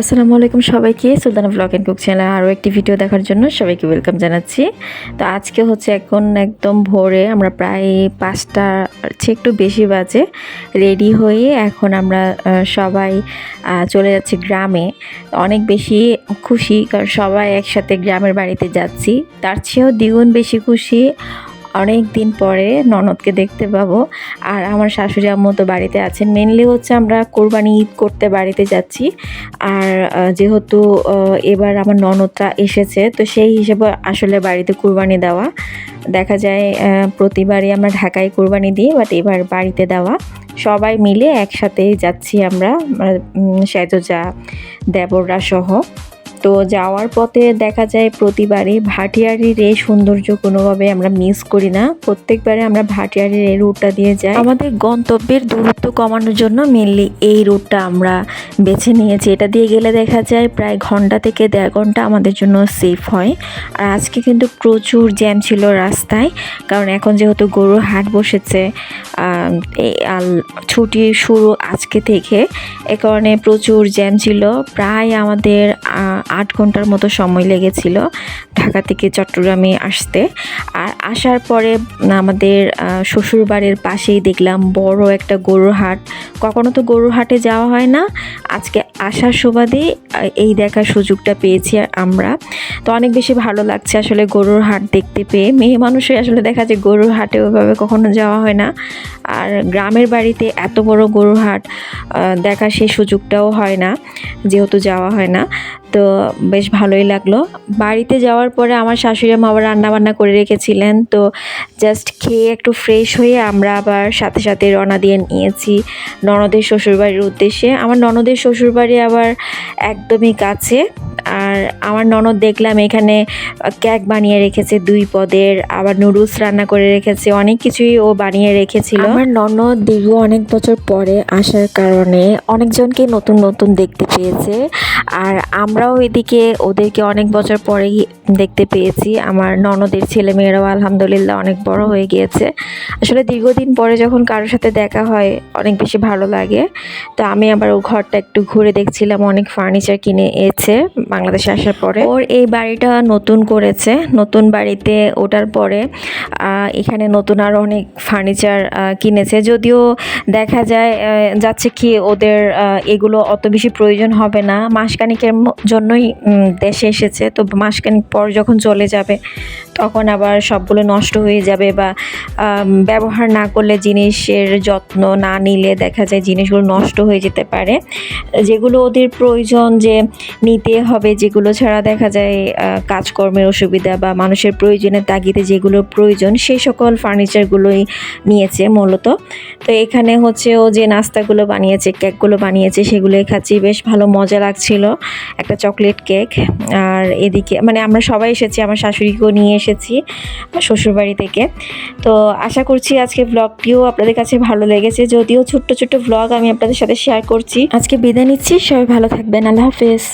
আসসালামু আলাইকুম সবাইকে, সুলতানা ব্লগ অ্যান্ড কুক চ্যানেলে আরও একটি ভিডিও দেখার জন্য সবাইকে ওয়েলকাম জানাচ্ছি। তো আজকে হচ্ছে এখন একদম ভোরে, আমরা প্রায় পাঁচটা চেয়ে একটু বেশি বাজে রেডি হয়ে এখন আমরা সবাই চলে যাচ্ছি গ্রামে। অনেক বেশি খুশি, কারণ সবাই একসাথে গ্রামের বাড়িতে যাচ্ছি। তার চেয়েও দ্বিগুণ বেশি খুশি অনেক দিন পরে ননদকে দেখতে পাবো। আর আমার শাশুড়ি আম্মু তো বাড়িতে আছেন। মেনলি হচ্ছে আমরা কোরবানি ঈদ করতে বাড়িতে যাচ্ছি। আর যেহেতু এবার আমার ননদটা এসেছে, তো সেই হিসেবে আসলে বাড়িতে কোরবানি দেওয়া। দেখা যায় প্রতিবারই আমরা ঢাকায় কোরবানি দিই বাট এবার বাড়িতে দেওয়া। সবাই মিলে একসাথেই যাচ্ছি আমরা সেজজা দেবররা সহ। তো যাওয়ার পথে দেখা যায় প্রতিবারই ভাটিয়ারির এই সৌন্দর্য কোনোভাবে আমরা মিস করি না। প্রত্যেকবারে আমরা ভাটিয়ারির এই রুটটা দিয়ে যাই। আমাদের গন্তব্যের দূরত্ব কমানোর জন্য মেনলি এই রুটটা আমরা বেছে নিয়েছি। এটা দিয়ে গেলে দেখা যায় প্রায় ঘণ্টা থেকে দেড় ঘণ্টা আমাদের জন্য সেফ হয়। আর আজকে কিন্তু প্রচুর জ্যাম ছিল রাস্তায়, কারণ এখন যেহেতু গরুর হাট বসেছে ছুটি শুরু আজকে থেকে। এ কারণে প্রচুর জ্যাম ছিল। প্রায় আমাদের আট ঘণ্টার মতো সময় লেগেছিল ঢাকা থেকে চট্টগ্রামে আসতে। আর আসার পরে আমাদের শ্বশুরবাড়ির পাশেই দেখলাম বড় একটা গরুর হাট। কখনো তো গরুর হাটে যাওয়া হয় না। আজকে আসার সুবাদে এই দেখার সুযোগটা পেয়েছি আমরা। তো অনেক বেশি ভালো লাগছে আসলে গরুর হাট দেখতে পেয়ে। মেয়ে মানুষের আসলে দেখা যায় গরুর হাটে ওইভাবে কখনো যাওয়া হয় না। আর গ্রামের বাড়িতে এত বড় গরুর হাট দেখার সেই সুযোগটাও হয় না, যেহেতু যাওয়া হয় না। তো বেশ ভালোই লাগল। বাড়িতে যাওয়ার পরে আমার শাশুড়ি মা আবার রান্না বান্না করে রেখেছিলেন। তো জাস্ট খেয়ে একটু ফ্রেশ হয়ে আমরা আবার সাথে সাথে রওনা দিয়ে নিয়েছি ননদের শ্বশুরবাড়ির উদ্দেশ্যে। আমার ননদের শ্বশুরবাড়ি আবার একদমই কাছে। আর আমার ননদ দেখলাম এখানে কেক বানিয়ে রেখেছে দুই পদের, আবার নুডলস রান্না করে রেখেছে, অনেক কিছুই ও বানিয়ে রেখেছিল। আমার ননদ দীর্ঘ অনেক বছর পরে আসার কারণে অনেকজনকে নতুন নতুন দেখতে পেয়েছে, আর আমরাও এদিকে ওদেরকে অনেক বছর পরেই দেখতে পেয়েছি। আমার ননদের ছেলেমেয়েরাও আলহামদুলিল্লাহ অনেক বড় হয়ে গিয়েছে। আসলে দীর্ঘদিন পরে যখন কারোর সাথে দেখা হয়, অনেক বেশি ভালো লাগে। তো আমি আবার ও ঘরটা একটু ঘুরে দেখছিলাম, অনেক ফার্নিচার কিনে এসেছে বাংলাদেশে আসার পরে। ওর এই বাড়িটা নতুন করেছে, নতুন বাড়িতে ওটার পরে এখানে নতুন আর অনেক ফার্নিচার কিনেছে। যদিও দেখা যায় যাচ্ছে কি ওদের এগুলো অত বেশি প্রয়োজন হবে না। মাসখানিকের জন্যই দেশে এসেছে। তো মাসখানিক পর যখন চলে যাবে তখন আবার সবগুলো নষ্ট হয়ে যাবে বা ব্যবহার না করলে জিনিসের যত্ন না নিলে দেখা যায় জিনিসগুলো নষ্ট হয়ে যেতে পারে। যেগুলো ওদের প্রয়োজন যে নিতে হবে, যেগুলো ছাড়া দেখা যায় কাজকর্মের অসুবিধা বা মানুষের প্রয়োজনের তাগিদে যেগুলো প্রয়োজন, সেই সকল ফার্নিচারগুলোই নিয়েছে মূলত। তো এখানে হচ্ছে ও যে নাস্তাগুলো বানিয়েছে, কেকগুলো বানিয়েছে, সেগুলো খাচ্ছি, বেশ ভালো মজা লাগছিল। একটা চকলেট কেক, আর এদিকে মানে আমরা সবাই এসেছি, আমার শাশুড়িকেও নিয়ে এসেছি শ্বশুরবাড়ি থেকে। তো আশা করছি আজকে ব্লগটিও আপনাদের কাছে ভালো লেগেছে। যদিও ছোট্ট ছোট্ট ব্লগ আমি আপনাদের সাথে শেয়ার করছি। আজকে বিদায় নিচ্ছি, সবাই ভালো থাকবেন, আল্লাহ হাফেজ।